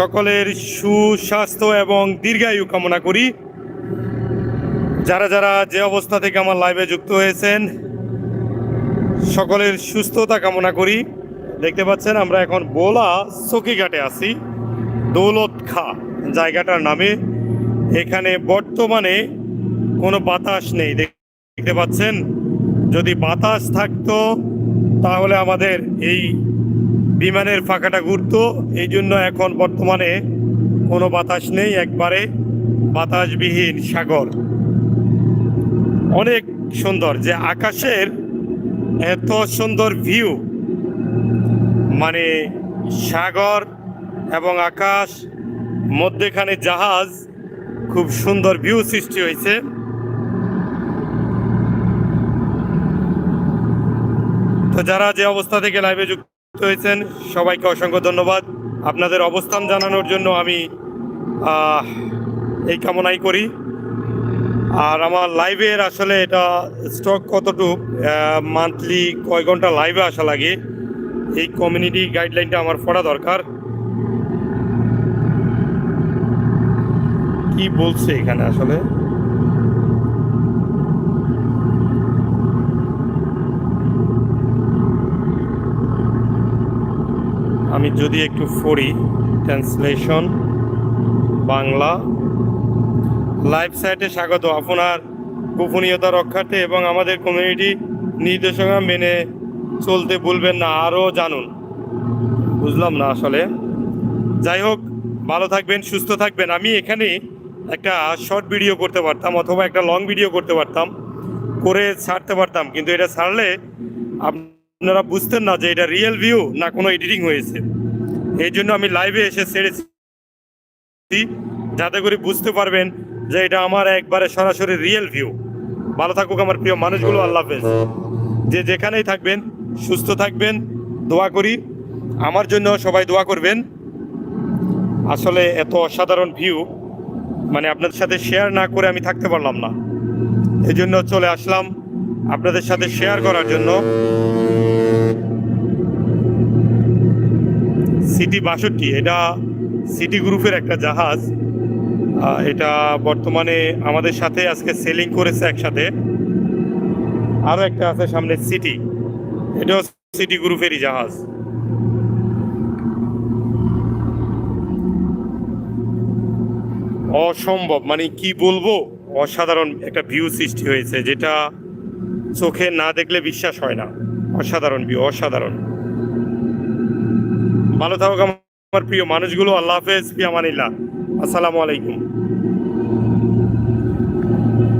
সকলের সুস্বাস্থ্য এবং দীর্ঘায়ু কামনা করি। যারা যারা যে অবস্থা থেকে আমার লাইভে যুক্ত হয়েছেন, সকলের সুস্থতা কামনা করি। দেখতে পাচ্ছেন, আমরা এখন বোলা সকিঘাটে আছি, দৌলত খা জায়গাটার নামে। এখানে বর্তমানে কোনো বাতাস নেই। দেখ- দেখতে পাচ্ছেন, যদি বাতাস থাকতো, তাহলে আমাদের এই বিমানের ফাঁকাটা ঘুরতো এই জন্য এখন বর্তমানে কোনো বাতাস নেই, একবারে বাতাসবিহীন সাগর। অনেক সুন্দর, যে আকাশের এত সুন্দর ভিউ মানে সাগর এবং আকাশ, মধ্যেখানে জাহাজ, খুব সুন্দর ভিউ সৃষ্টি হয়েছে। তো যারা যে অবস্থা থেকে লাইভে যুক্ত হয়েছেন। সবাইকে অসংখ্য ধন্যবাদ। আপনাদের অবস্থান জানানোর জন্য আমি এই কামনাই করি। আর আমার লাইভের আসলে এটা স্টক কতটুক মান্থলি কয় ঘণ্টা লাইভে আসা লাগে, এই কমিউনিটি গাইডলাইনটা আমার পড়া দরকার। কি বলছে এখানে আসলে? আমি যদি একটু পড়ি ট্রান্সলেশন বাংলা লাইভ সাইটে স্বাগত। আপনার গোপনীয়তা রক্ষার্থে এবং আমাদের কমিউনিটি নির্দেশনা মেনে চলতে ভুলবেন না, আরও জানুন। বুঝলাম না আসলে। যাই হোক, ভালো থাকবেন, সুস্থ থাকবেন। আমি এখানে একটা শর্ট ভিডিও করতে পারতাম অথবা একটা লং ভিডিও করতে পারতাম, করে ছাড়তে পারতাম। কিন্তু এটা ছাড়লে আপনারা বুঝতেন না যে এটা রিয়েল ভিউ না কোনো এডিটিং হয়েছে। এই জন্য আমি লাইভে এসে ছেড়েছি। যাতে করে বুঝতে পারবেন যে এটা আমার একবারে সরাসরি রিয়েল ভিউ ভালো থাকুক আমার প্রিয় মানুষগুলো, আল্লাহ হাফেজ। যে যেখানেই থাকবেন, সুস্থ থাকবেন, দোয়া করি। আমার জন্য সবাই দোয়া করবেন। আসলে এত অসাধারণ ভিউ মানে আপনাদের সাথে শেয়ার না করে আমি থাকতে পারলাম না। এই জন্য চলে আসলাম আপনাদের সাথে শেয়ার করার জন্য। সিটি বাষট্টি, এটা সিটি গ্রুপের একটা জাহাজ। এটা বর্তমানে আমাদের সাথে আজকে সেলিং করেছে একসাথে। আরও একটা আছে সামনে সিটি। এটাও সিটি গ্রুপেরই জাহাজ। অসম্ভব মানে কি বলব? অসাধারণ একটা ভিউ সৃষ্টি হয়েছে, যেটা চোখে না দেখলে বিশ্বাস হয় না। অসাধারণ ভিউ অসাধারণ। ভালো থাকুক আমার প্রিয় মানুষগুলো আল্লাহ হাফেজ পিয়া মানিল্লা আসসালামু আলাইকুম।